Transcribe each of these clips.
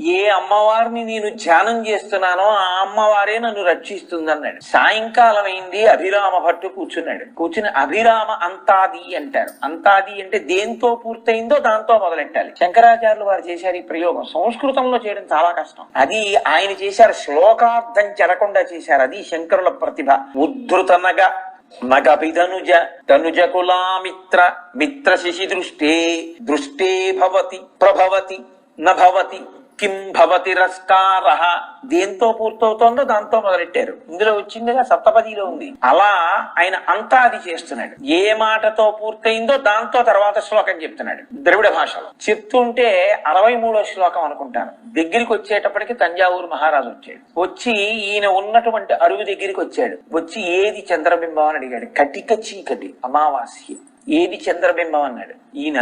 ఏ అమ్మవారిని నేను ధ్యానం చేస్తున్నానో ఆ అమ్మవారే నన్ను రక్షిస్తుంది అన్నాడు సాయంకాలం అయింది అభిరామ భట్టు కూర్చున్నాడు. కూర్చుని అభిరామ అంతాది అంటారు. అంతాది అంటే దేంతో పూర్తయిందో దాంతో మొదలెట్టాలి. శంకరాచార్యులు వారు చేశారు ఈ ప్రయోగం. సంస్కృతంలో చేయడం చాలా కష్టం. అది ఆయన చేశారు శ్లోకార్థం చెరకుండా చేశారు. అది శంకరుల ప్రతిభ. ఉద్ధృతనగా నగభిధనుజ తనుజ కులామిత్ర మిత్ర శిశి దృష్టే దృష్టే భవతి ప్రభవతి నభవతి కిం భవతి రస్కార దేంతో పూర్తవుతోందో దాంతో మొదలెట్టారు. ఇందులో వచ్చిందిగా సప్తపదిలో ఉంది. అలా ఆయన అంతా అది చేస్తున్నాడు. ఏ మాటతో పూర్తయిందో దాంతో తర్వాత శ్లోకం చెప్తున్నాడు. ద్రవిడ భాషలో. చెప్తుంటే అరవై మూడో శ్లోకం అనుకుంటాను. దగ్గరికి వచ్చేటప్పటికి తంజావూరు మహారాజు వచ్చాడు. వచ్చి ఈయన ఉన్నటువంటి అరుగు దగ్గరికి వచ్చాడు. వచ్చి ఏది చంద్రబింబం అని అడిగాడు. కటిక చీకటి అమావాస్య. ఏది చంద్రబింబం అన్నాడు. ఈయన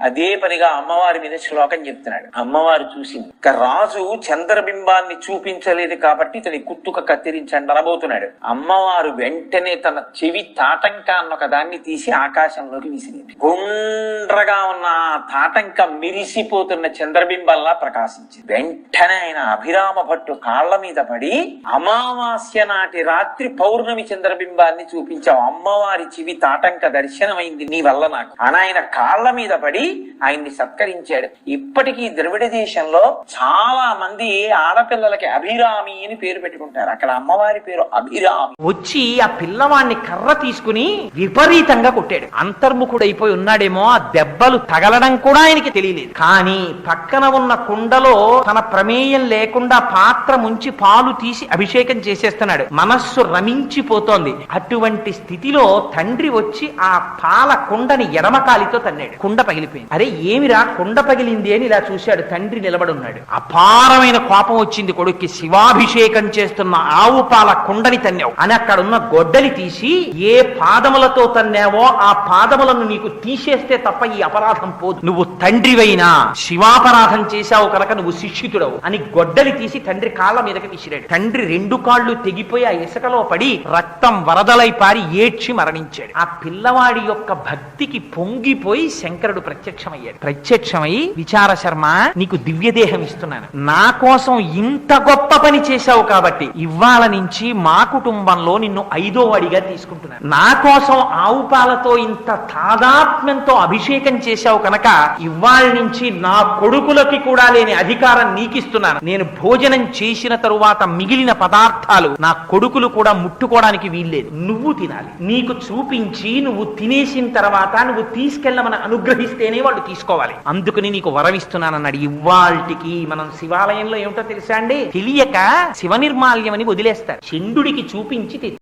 అదే పనిగా అమ్మవారి మీద శ్లోకం చెప్తున్నాడు. అమ్మవారు చూసింది. ఇక రాజు చంద్రబింబాన్ని చూపించలేదు కాబట్టి ఇతని కుత్తుక కత్తిరించండి అనబోతున్నాడు. అమ్మవారు వెంటనే తన చెవి తాటంకాన్ని ఒక దాన్ని తీసి ఆకాశంలోకి విసిరింది గుండ్రగా ఉన్న ఆ తాటంక మిరిసిపోతున్న చంద్రబింబంలా ప్రకాశించింది. వెంటనే ఆయన అభిరామ భట్టు కాళ్ళ మీద పడి అమావాస్య నాటి రాత్రి పౌర్ణమి చంద్రబింబాన్ని చూపించావు. అమ్మవారి చెవి తాటంక దర్శనమైంది. నీ వల్ల నాకు. అని ఆయన కాళ్ళ మీద పడి ఆయన్ని సత్కరించాడు. ఇప్పటికీ ద్రవిడ దేశంలో చాలా మంది ఆడపిల్లలకి అభిరామి అని పేరు పెట్టుకుంటారు. అక్కడ అమ్మవారి పేరు అభిరామి. వచ్చి ఆ పిల్లవాడిని కర్ర తీసుకుని విపరీతంగా కొట్టాడు. అంతర్ముఖుడైపోయి ఉన్నాడేమో ఆ దెబ్బలు తగలడం కూడా ఆయనకి తెలియలేదు. కానీ పక్కన ఉన్న కుండలో తన ప్రమేయం లేకుండా పాత్ర ముంచి పాలు తీసి అభిషేకం చేసేస్తున్నాడు. మనస్సు రమించిపోతోంది. అటువంటి స్థితిలో తండ్రి వచ్చి ఆ పాల కుండని ఎడమకాలితో తన్నాడు. కుండ పగిలిపోయింది. అరే ఏమిరా కుండ పగిలింది అని ఇలా చూశాడు. తండ్రి నిలబడి ఉన్నాడు అపారమైన కోపం వచ్చింది కొడుక్కి. శివాభిషేకం చేస్తున్న ఆవు పాల కుండని తన్నావు. అని అక్కడ ఉన్న గొడ్డలి తీసి ఏ పాదములతో తన్నావో ఆ పాదములను నీకు తీసేస్తే తప్ప ఈ అపరాధం పోదు. నువ్వు తండ్రివైనా శివాపరాధం చేశావు కనుక నువ్వు శిష్యుతుడవు అని గొడ్డలి తీసి తండ్రి కాళ్ళ మీదకి విసిరాడు. తండ్రి రెండు కాళ్ళు తెగిపోయి ఆ ఇసుకలో పడి రక్తం వరదలై పారి ఏడ్చి మరణించాడు. ఆ పిల్లవాడి యొక్క భక్తికి పొంగిపోయి శంకరుడు ప్రత్యక్షమయ్యాడు. ప్రత్యక్షమై విచార శర్మ నీకు దివ్య దేహం ఇస్తున్నాను. నా కోసం ఇంత గొప్ప పని చేశావు కాబట్టి ఇవాళ నుంచి మా కుటుంబంలో నిన్ను ఐదో అడిగా తీసుకుంటున్నాను. నా కోసం ఆవు పాలతో ఇంత తాదాత్మ్యంతో అభిషేకం చేశావు కనుక ఇవాళ నుంచి నా కొడుకులకి కూడా లేని అధికారం నీకిస్తున్నాను. నేను భోజనం చేసిన తరువాత మిగిలిన పదార్థాలు నా కొడుకులు కూడా ముట్టుకోవడానికి వీల్లేదు. నువ్వు తినాలి. నీకు చూపించి నువ్వు తినేసిన తర్వాత నువ్వు తీసుకెళ్ళమని అనుగ్రహిస్తేనే వాళ్ళు తీసుకోవాలి. అందుకని నీకు వరం ఇస్తున్నానన్నాడు ఇవాల్టికి మనం శివాలయంలో ఏమిటో తెలుసా అండి? తెలియక శివ నిర్మాల్యం అని వదిలేస్తారు. చండుడికి చూపించి తెచ్చి